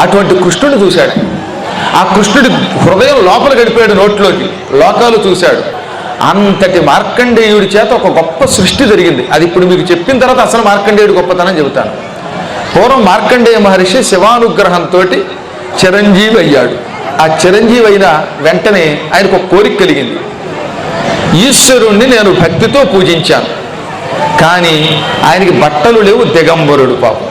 అటువంటి కృష్ణుడు చూశాడు. ఆ కృష్ణుడి హృదయం లోపల గడిపాడు నోట్లోకి. లోకాలు చూశాడు. అంతటి మార్కండేయుడి చేత ఒక గొప్ప సృష్టి జరిగింది. అది ఇప్పుడు మీకు చెప్పిన తర్వాత అసలు మార్కండేయుడి గొప్పతనం చెబుతాను. పూర్వం మార్కండేయ మహర్షి శివానుగ్రహంతో చిరంజీవి అయ్యాడు. ఆ చిరంజీవి అయిన వెంటనే ఆయనకు ఒక కోరిక కలిగింది. ఈశ్వరుణ్ణి నేను భక్తితో పూజించాను. కానీ ఆయనకి బట్టలు లేవు దిగంబరుడు పాపం.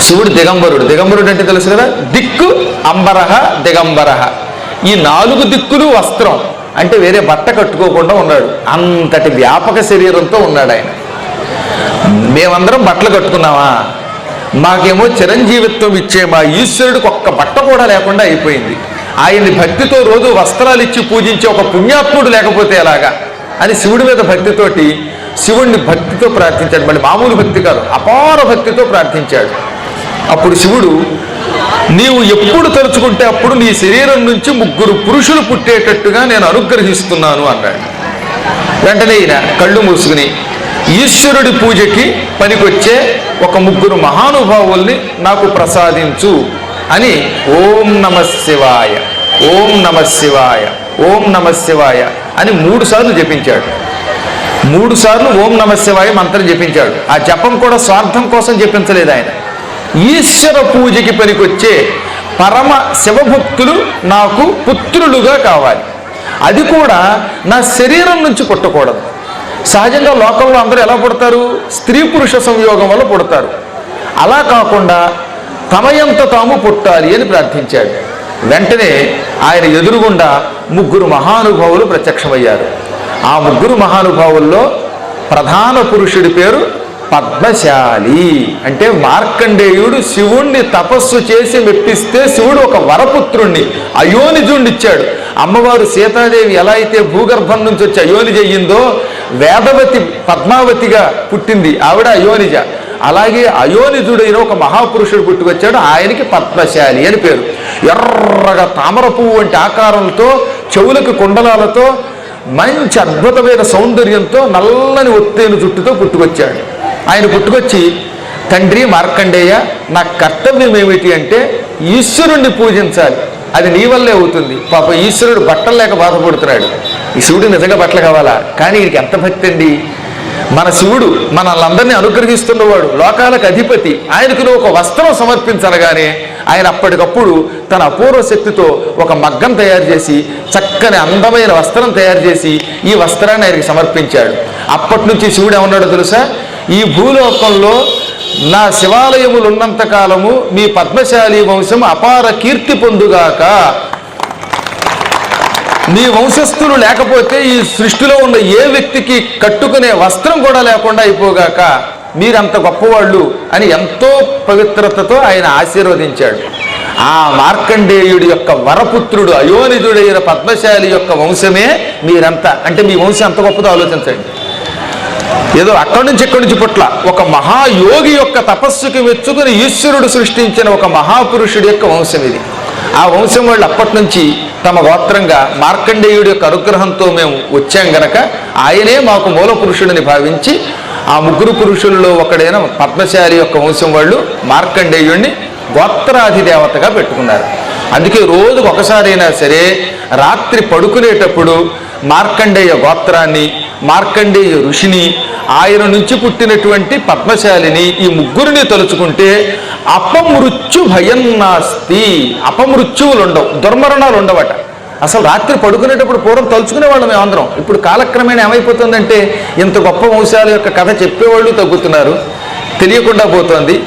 శివుడు దిగంబరుడు. దిగంబరుడు అంటే తెలుసు కదా? దిక్కు అంబరహ దిగంబరహ. ఈ నాలుగు దిక్కులు వస్త్రం. అంటే వేరే బట్ట కట్టుకోకుండా ఉన్నాడు. అంతటి వ్యాపక శరీరంతో ఉన్నాడు ఆయన. మేమందరం బట్టలు కట్టుకున్నామా? మాకేమో చిరంజీవిత్వం ఇచ్చే మా ఈశ్వరుడికి ఒక్క బట్ట కూడా లేకుండా అయిపోయింది. ఆయన్ని భక్తితో రోజు వస్త్రాలు ఇచ్చి పూజించే ఒక పుణ్యాత్ముడు లేకపోతే ఎలాగా? అని శివుడి మీద భక్తితోటి శివుణ్ణి భక్తితో ప్రార్థించాడు. మళ్ళీ మామూలు భక్తి కాదు అపార భక్తితో ప్రార్థించాడు. అప్పుడు శివుడు నీవు ఎప్పుడు తలుచుకుంటే అప్పుడు నీ శరీరం నుంచి ముగ్గురు పురుషులు పుట్టేటట్టుగా నేను అనుగ్రహిస్తున్నాను అన్నాడు. వెంటనే ఈయన కళ్ళు మూసుకుని ఈశ్వరుడి పూజకి పనికొచ్చే ఒక ముగ్గురు మహానుభావుల్ని నాకు ప్రసాదించు అని ఓం నమ శివాయ ఓం నమ శివాయ ఓం నమ శివాయ అని మూడు సార్లు జపించాడు. మూడు సార్లు ఓం నమ శివాయ మంత్రం జపించాడు. ఆ జపం కూడా స్వార్థం కోసం జపించలేదు ఆయన. ఈశ్వర పూజకి పనికొచ్చే పరమ శివభక్తులు నాకు పుత్రులుగా కావాలి. అది కూడా నా శరీరం నుంచి పుట్టకూడదు. సహజంగా లోకంలో అందరూ ఎలా పుడతారు? స్త్రీ పురుష సంయోగం వల్ల పుడతారు. అలా కాకుండా తమయంత తాము పుట్టాలి అని ప్రార్థించాడు. వెంటనే ఆయన ఎదురుగుండా ముగ్గురు మహానుభావులు ప్రత్యక్షమయ్యారు. ఆ ముగ్గురు మహానుభావుల్లో ప్రధాన పురుషుడి పేరు పద్మశాలి అంటే మార్కండేయుడు శివుణ్ణి తపస్సు చేసి మెప్పిస్తే శివుడు ఒక వరపుత్రుణ్ణి అయోనిజుణ్ణి ఇచ్చాడు. అమ్మవారు సీతాదేవి ఎలా అయితే భూగర్భం నుంచి వచ్చి అయోనిజ అయ్యిందో వేదవతి పద్మావతిగా పుట్టింది ఆవిడ అయోనిజ. అలాగే అయోనిజుడైన ఒక మహాపురుషుడు పుట్టుకొచ్చాడు ఆయనకి పద్మశాలి అని పేరు. ఎర్రగా తామర పువ్వు వంటి ఆకారంతో చెవులకు కుండలాలతో మంచి అద్భుతమైన సౌందర్యంతో నల్లని ఒత్తైన జుట్టుతో పుట్టుకొచ్చాడు. ఆయన పుట్టుకొచ్చి తండ్రి మార్కండేయ నా కర్తవ్యం ఏమిటి అంటే ఈశ్వరుణ్ణి పూజించాలి. అది నీ వల్లే అవుతుంది. పాప ఈశ్వరుడు బట్టలు లేక బాధపడుతున్నాడు ఈ శివుడు నిజంగా బట్టలు కావాలా? కానీ వీడికి ఎంత భక్తి అండి? మన శివుడు మనల్ని అనుగ్రహిస్తున్నవాడు లోకాలకు అధిపతి. ఆయనకు నువ్వు ఒక వస్త్రం సమర్పించనగానే ఆయన అప్పటికప్పుడు తన అపూర్వ శక్తితో ఒక మగ్గం తయారు చేసి చక్కని అందమైన వస్త్రం తయారు చేసి ఈ వస్త్రాన్ని ఆయనకి సమర్పించాడు. అప్పటి నుంచి శివుడు ఏమన్నాడో తెలుసా? ఈ భూలోకంలో నా శివాలయములు ఉన్నంత కాలము మీ పద్మశాలి వంశం అపార కీర్తి పొందుగాక. మీ వంశస్థులు లేకపోతే ఈ సృష్టిలో ఉన్న ఏ వ్యక్తికి కట్టుకునే వస్త్రం కూడా లేకుండా అయిపోగాక మీరంత గొప్పవాళ్ళు అని ఎంతో పవిత్రతతో ఆయన ఆశీర్వదించాడు. ఆ మార్కండేయుడి యొక్క వరపుత్రుడు అయోనిధుడైన పద్మశాలి యొక్క వంశమే మీరంతా. అంటే మీ వంశం ఎంత గొప్పదో ఆలోచించండి. ఏదో అక్కడి నుంచి ఇక్కడి నుంచి పుట్ల. ఒక మహాయోగి యొక్క తపస్సుకి మెచ్చుకుని ఈశ్వరుడు సృష్టించిన ఒక మహాపురుషుడి యొక్క వంశం ఇది. ఆ వంశం వాళ్ళు అప్పటి నుంచి తమ గోత్రంగా మార్కండేయుడి యొక్క అనుగ్రహంతో మేము వచ్చాం గనక ఆయనే మాకు మూల పురుషుడిని భావించి ఆ ముగ్గురు పురుషుల్లో ఒకడైన పద్మశాలి యొక్క వంశం వాళ్ళు మార్కండేయుడిని గోత్రాధిదేవతగా పెట్టుకున్నారు. అందుకే రోజుకు ఒకసారైనా సరే రాత్రి పడుకునేటప్పుడు మార్కండేయ గోత్రాన్ని మార్కండేయ ఋషిని ఆయన నుంచి పుట్టినటువంటి పద్మశాలిని ఈ ముగ్గురిని తలుచుకుంటే అపమృత్యు భయం నాస్తి. అపమృత్యువులు ఉండవు దుర్మరణాలు ఉండవట అసలు రాత్రి పడుకునేటప్పుడు పూర్వం తలుచుకునే వాళ్ళం అందరం ఇప్పుడు కాలక్రమేణా ఏమైపోతుందంటే ఇంత గొప్ప వంశాల యొక్క కథ చెప్పేవాళ్ళు తగ్గుతున్నారు. తెలియకుండా పోతోంది.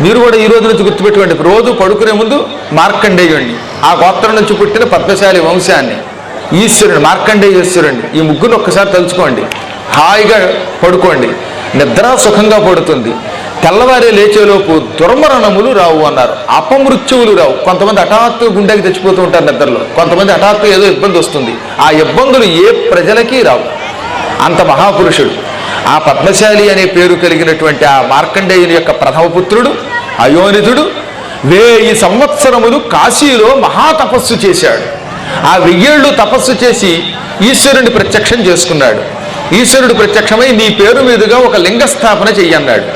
మీరు కూడా ఈ రోజు నుంచి గుర్తుపెట్టుకోండి. రోజు పడుకునే ముందు మార్కండేయుణ్ణి ఆ గోత్రం నుంచి పుట్టిన పద్మశాలి వంశాన్ని. ఈశ్వరుడు ఈశ్వరుని ఈ ముగ్గురు ఒక్కసారి తలుచుకోండి. హాయిగా పడుకోండి. నిద్ర సుఖంగా పడుతుంది. తెల్లవారే లేచేలోపు దుర్మరణములు రావు అన్నారు. అపమృత్యువులు రావు. కొంతమంది హఠాత్తు గుండెకి తెచ్చిపోతూ ఉంటారు నిద్రలో. కొంతమంది హఠాత్తు ఏదో ఇబ్బంది వస్తుంది. ఆ ఇబ్బందులు ఏ ప్రజలకి రావు. అంత మహాపురుషుడు. ఆ పద్మశాలి అనే పేరు కలిగినటువంటి ఆ మార్కండేయుని యొక్క ప్రథమ పుత్రుడు అయోనిధుడు వేయి సంవత్సరములు కాశీలో మహాతపస్సు చేశాడు. ఆ వెయ్యేళ్ళు తపస్సు చేసి ఈశ్వరుని ప్రత్యక్షం చేసుకున్నాడు. ఈశ్వరుడు ప్రత్యక్షమై నీ పేరు మీదుగా ఒక లింగ స్థాపన చెయ్యన్నాడు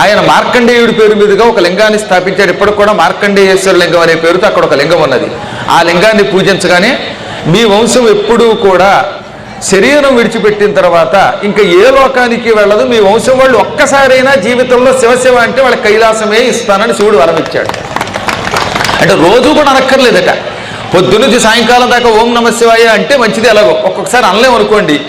ఆయన మార్కండేయుడి పేరు మీదుగా ఒక లింగాన్ని స్థాపించాడు. ఇప్పటికి కూడా మార్కండేయేశ్వర లింగం అనే పేరుతో అక్కడ ఒక లింగం ఉన్నది. ఆ లింగాన్ని పూజించగానే మీ వంశం ఎప్పుడూ కూడా శరీరం విడిచిపెట్టిన తర్వాత ఇంకా ఏ లోకానికి వెళ్ళదు. మీ వంశం వాళ్ళు ఒక్కసారైనా జీవితంలో శివశివ అంటే వాళ్ళ కైలాసమే ఇస్తానని శివుడు వరం ఇచ్చాడు. అంటే రోజు కూడా అనక్కర్లేదట. పొద్దునుంచి సాయంకాలం దాకా ఓం నమ శివాయ అంటే మంచిది ఎలాగో. ఒక్కొక్కసారి అనలేమనుకోండి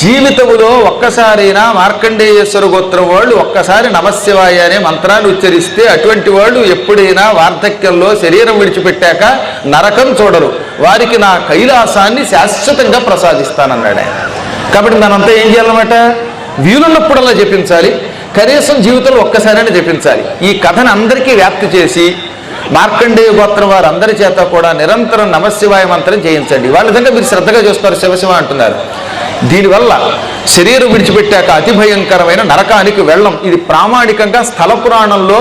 జీవితములో ఒక్కసారైనా మార్కండేయేశ్వర గోత్రం వాళ్ళు ఒక్కసారి నమశివాయ అనే మంత్రాన్ని ఉచ్చరిస్తే అటువంటి వాళ్ళు ఎప్పుడైనా వార్ధక్యంలో శరీరం విడిచిపెట్టాక నరకం చూడరు. వారికి నా కైలాసాన్ని శాశ్వతంగా ప్రసాదిస్తానన్నాడు ఆయన కాబట్టి మనంతా ఏం చేయాలన్నమాట? వీలున్నప్పుడల్లా జపించాలి. కనీసం జీవితంలో ఒక్కసారైనా జపించాలి. ఈ కథను అందరికీ వ్యాప్తి చేసి మార్కండేయ గోత్రం వారందరి చేత కూడా నిరంతరం నమశివాయ మంత్రం చేయించండి. వాళ్ళ విధంగా మీరు శ్రద్ధగా చూస్తారు శివశివ అంటున్నారు. దీనివల్ల శరీరం విడిచిపెట్టాక అతి భయంకరమైన నరకానికి వెళ్ళం. ఇది ప్రామాణికంగా స్థల పురాణంలో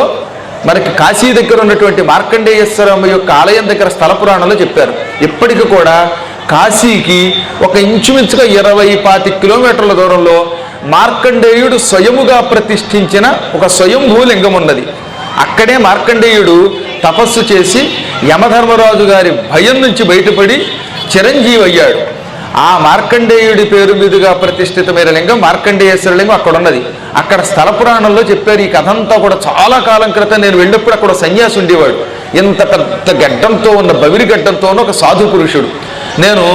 మనకి కాశీ దగ్గర ఉన్నటువంటి మార్కండేయేశ్వరం యొక్క ఆలయం దగ్గర స్థల పురాణంలో చెప్పారు. ఇప్పటికి కూడా కాశీకి ఒక ఇంచుమించుగా ఇరవై పాతి కిలోమీటర్ల దూరంలో మార్కండేయుడు స్వయముగా ప్రతిష్ఠించిన ఒక స్వయంభూ లింగం ఉన్నది. అక్కడే మార్కండేయుడు తపస్సు చేసి యమధర్మరాజు గారి భయం నుంచి బయటపడి చిరంజీవి అయ్యాడు. ఆ మార్కండేయుడి పేరు మీదుగా ప్రతిష్ఠితమైన లింగం మార్కండేయేశ్వర లింగం అక్కడ ఉన్నది అక్కడ స్థల పురాణంలో చెప్పారు ఈ కథ అంతా కూడా చాలా కాలం క్రితం నేను వెళ్ళినప్పుడు అక్కడ సన్యాసి ఉండేవాడు. ఇంత పెద్ద గడ్డంతో ఉన్న బవిరి గడ్డంతో ఉన్న ఒక సాధు పురుషుడు. నేను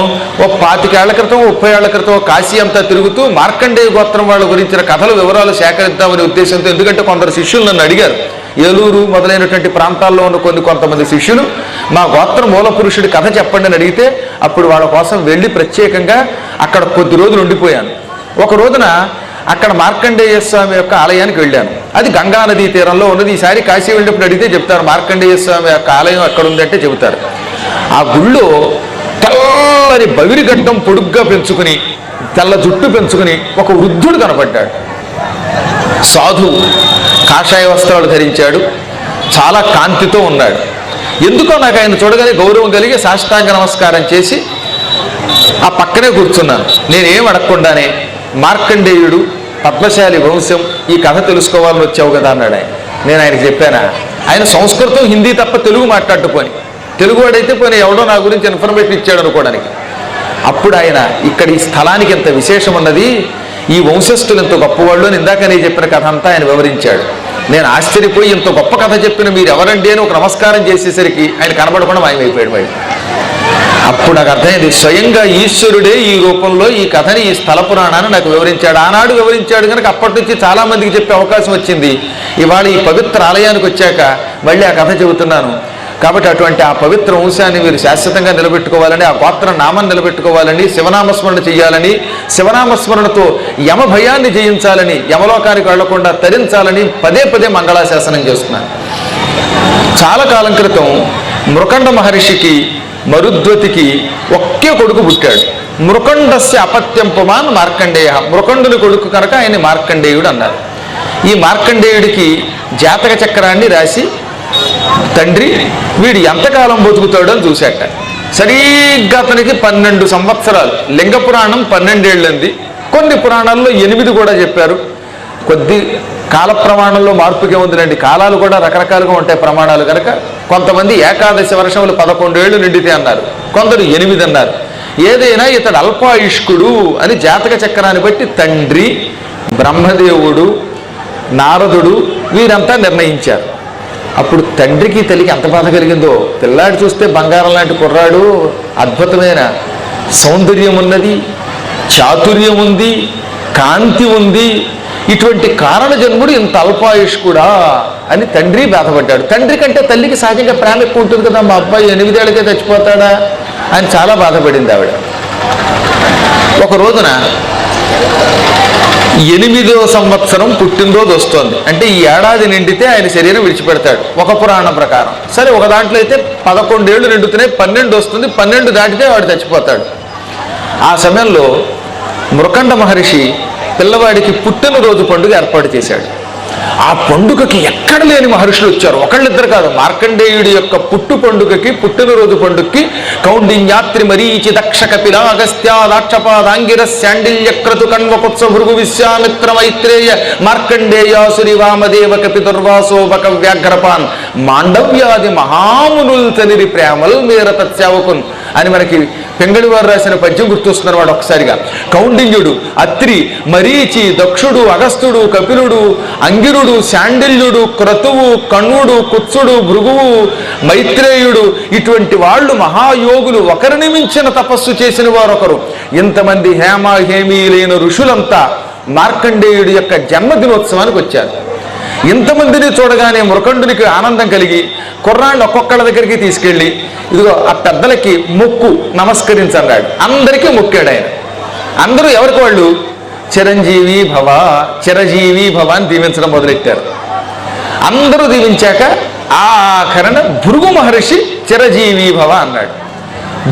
ఓ పాతికేళ్ళ క్రితం ముప్పై ఏళ్ళ క్రితం కాశీ అంతా తిరుగుతూ మార్కండేయ గోత్రం వాళ్ళ గురించిన కథల వివరాలు సేకరిద్దామనే ఉద్దేశంతో ఎందుకంటే కొందరు శిష్యులు నన్ను అడిగారు. ఏలూరు మొదలైనటువంటి ప్రాంతాల్లో ఉన్న కొన్ని కొంతమంది శిష్యులు మా గోత్ర మూల పురుషుడి కథ చెప్పండి అని అడిగితే అప్పుడు వాళ్ళ కోసం వెళ్ళి ప్రత్యేకంగా అక్కడ కొద్ది రోజులు ఉండిపోయాను. ఒక రోజున అక్కడ మార్కండేయ స్వామి యొక్క ఆలయానికి వెళ్ళాను. అది గంగా నదీ తీరంలో ఉన్నది. ఈసారి కాశీ వెళ్ళినప్పుడు అడిగితే చెప్తారు మార్కండేయ స్వామి యొక్క ఆలయం ఎక్కడ ఉందంటే చెబుతారు. ఆ గుళ్ళో తెల్లని బవిరిగడ్డం పొడుగ్గా పెంచుకుని తెల్ల జుట్టు పెంచుకుని ఒక వృద్ధుడు కనపడ్డాడు. సాధు కాషాయ వస్త్రాలు ధరించాడు. చాలా కాంతితో ఉన్నాడు. ఎందుకో నాకు ఆయన చూడగానే గౌరవం కలిగి సాష్టాంగ నమస్కారం చేసి ఆ పక్కనే కూర్చున్నాను. నేనేం అడగకుండానే మార్కండేయుడు పద్మశాలి వంశం ఈ కథ తెలుసుకోవాలని వచ్చావు కదా అన్నాడు ఆయన. నేను ఆయనకి చెప్పానా? ఆయన సంస్కృతం హిందీ తప్ప తెలుగు మాట్లాడుకొని తెలుగు వాడైతే పోనీ ఎవడో నా గురించి ఇన్ఫర్మేషన్ ఇచ్చాడు అనుకోవడానికి. అప్పుడు ఆయన ఇక్కడ ఈ స్థలానికి ఎంత విశేషం ఉన్నది? ఈ వంశస్థులు ఎంత గొప్పవాళ్ళు అని ఇందాక నేను చెప్పిన కథ అంతా ఆయన వివరించాడు. నేను ఆశ్చర్యపోయి ఇంత గొప్ప కథ చెప్పిన మీరు ఎవరండి అని ఒక నమస్కారం చేసేసరికి ఆయన కనబడకుండా మాయమైపోయాడు బయట అప్పుడు నాకు అర్థమైంది స్వయంగా ఈశ్వరుడే ఈ రూపంలో ఈ కథని ఈ స్థల పురాణాన్ని నాకు వివరించాడు. ఆనాడు వివరించాడు కనుక అప్పటి నుంచి చాలా మందికి చెప్పే అవకాశం వచ్చింది. ఇవాళ ఈ పవిత్ర ఆలయానికి వచ్చాక మళ్ళీ ఆ కథ చెబుతున్నాను. కాబట్టి అటువంటి ఆ పవిత్ర వంశాన్ని మీరు శాశ్వతంగా నిలబెట్టుకోవాలని ఆ గోత్ర నామం నిలబెట్టుకోవాలని శివనామస్మరణ చేయాలని శివనామస్మరణతో యమ భయాన్ని జయించాలని యమలోకానికి వెళ్ళకుండా తరించాలని పదే పదే మంగళాశాసనం చేస్తున్నాను చాలా కాలం క్రితం మృకండ మహర్షికి మరుద్వతికి ఒకే కొడుకు పుట్టాడు. మృకండస్య అపత్యం పుమాన్ మార్కండేయ. మృకండుని కొడుకు కనుక ఆయన మార్కండేయుడు అన్నారు. ఈ మార్కండేయుడికి జాతక చక్రాన్ని రాసి తండ్రి వీడు ఎంతకాలం బతుకుతాడో అని చూశాట. సరిగ్గా అతనికి పన్నెండు సంవత్సరాలు. లింగ పురాణం పన్నెండేళ్ళంది. కొన్ని పురాణాల్లో ఎనిమిది కూడా చెప్పారు. కొద్ది కాల ప్రమాణంలో మార్పుకే ఉందిలేండి. కాలాలు కూడా రకరకాలుగా ఉంటాయి ప్రమాణాలు కనుక. కొంతమంది ఏకాదశి వర్షములు పదకొండేళ్ళు నిండితే అన్నారు. కొందరు ఎనిమిది అన్నారు. ఏదైనా ఇతడు అల్పాయుష్కుడు అని జాతక చక్రాన్ని బట్టి తండ్రి బ్రహ్మదేవుడు నారదుడు వీరంతా నిర్ణయించారు. అప్పుడు తండ్రికి తల్లికి ఎంత బాధ కలిగిందో పిల్లాడు చూస్తే బంగారం లాంటి కుర్రాడు అద్భుతమైన సౌందర్యం ఉన్నది చాతుర్యం ఉంది కాంతి ఉంది. ఇటువంటి కారణ జన్ముడు ఇంత అల్పాయుష్కుడా అని తండ్రి బాధపడ్డాడు. తండ్రి కంటే తల్లికి సహజంగా ప్రేమ ఎక్కువ ఉంటుంది కదా మా అబ్బాయి ఎనిమిదేళ్ళకే చచ్చిపోతాడా అని చాలా బాధపడింది ఆవిడ. ఒక రోజున ఎనిమిదో సంవత్సరం పుట్టినరోజు వస్తుంది. అంటే ఈ ఏడాది నిండితే ఆయన శరీరం విడిచిపెడతాడు. ఒక పురాణం ప్రకారం. సరే ఒక దాంట్లో అయితే పదకొండేళ్ళు నిండుతున్నాయి పన్నెండు వస్తుంది. పన్నెండు దాటితే వాడు చచ్చిపోతాడు. ఆ సమయంలో మృకండ మహర్షి పిల్లవాడికి పుట్టినరోజు పండుగ ఏర్పాటు చేశాడు. ఆ పండుగకి ఎక్కడ లేని మహర్షులు వచ్చారు? ఒకళ్ళిద్దరు కాదు మార్కండేయుడి యొక్క పుట్టు పండుగకి పుట్టినరోజు పండుగకి కౌండిన్యాత్రి మరీచి దక్ష కపిల అగస్త్య దాక్షపాదాంగిర శాండిల్య క్రతు కణ్వకుత్స భృగు విశ్వామిత్ర మైత్రేయ మార్కండేయాసురి వామదేవ కపి దుర్వాసోపక వ్యాఘ్రపాన్ మాండవ్యాది మహామునుల్ తనిరి ప్రేమల్ మేర తత్సేవకున్ అని మనకి పెంగళి వారు రాసిన పద్యం గుర్తొస్తున్నారు వాడు ఒకసారిగా. కౌండిన్యుడు అత్రి మరీచి దక్షుడు అగస్తుడు కపిలుడు అంగిరుడు శాండిల్యుడు క్రతువు కణుడు కుత్సుడు భృగువు మైత్రేయుడు ఇటువంటి వాళ్ళు మహాయోగులు ఒకరిని మించిన తపస్సు చేసిన వారు ఒకరు ఇంతమంది హేమ లేని ఋషులంతా మార్కండేయుడి యొక్క జన్మదినోత్సవానికి వచ్చారు. ఇంతమందిని చూడగానే మృకండునికి ఆనందం కలిగి కుర్రాళ్ళు ఒక్కొక్కళ్ళ దగ్గరికి తీసుకెళ్ళి ఇదిగో ఆ పెద్దలకి మొక్కు నమస్కరించన్నాడు. అందరికీ మొక్కాడు ఆయన అందరూ ఎవరికి వాళ్ళు? చిరంజీవి భవ చిరజీవి భవ అని దీవించడం మొదలెట్టారు. అందరూ దీవించాక ఆఖరణ భృగు మహర్షి చిరజీవి భవ అన్నాడు.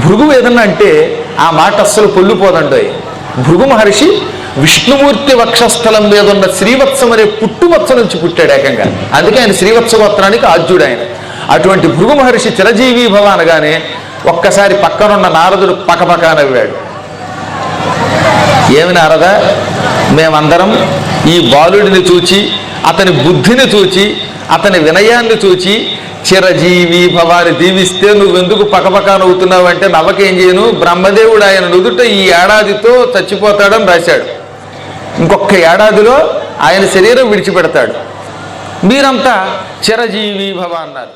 భృగు ఏదన్నా అంటే ఆ మాట అస్సలు పొల్లిపోదండోయ్. భృగు మహర్షి విష్ణుమూర్తి వక్షస్థలం మీద ఉన్న శ్రీవత్సం అనే పుట్టువత్స నుంచి పుట్టాడు ఏకంగా. అందుకే ఆయన శ్రీవత్స గోత్రానికి ఆద్యుడు ఆయన అటువంటి భృగు మహర్షి చిరజీవి భవ అనగానే ఒక్కసారి పక్కనున్న నారదుడు పకపక నవ్వాడు. ఏమి నారద? మేమందరం ఈ బాలుడిని చూచి అతని బుద్ధిని చూచి అతని వినయాన్ని చూచి చిరజీవి భవాన్ని దీవిస్తే నువ్వెందుకు పకపక నవ్వుతున్నావు అంటే నవ్వకేం చేయను? బ్రహ్మదేవుడు ఆయన నుదుట ఈ ఏడాదితో చచ్చిపోతాడని రాశాడు. ఇంకొక ఏడాదిలో ఆయన శరీరం విడిచిపెడతాడు. మీరంతా చిరజీవి భవ అన్నారు.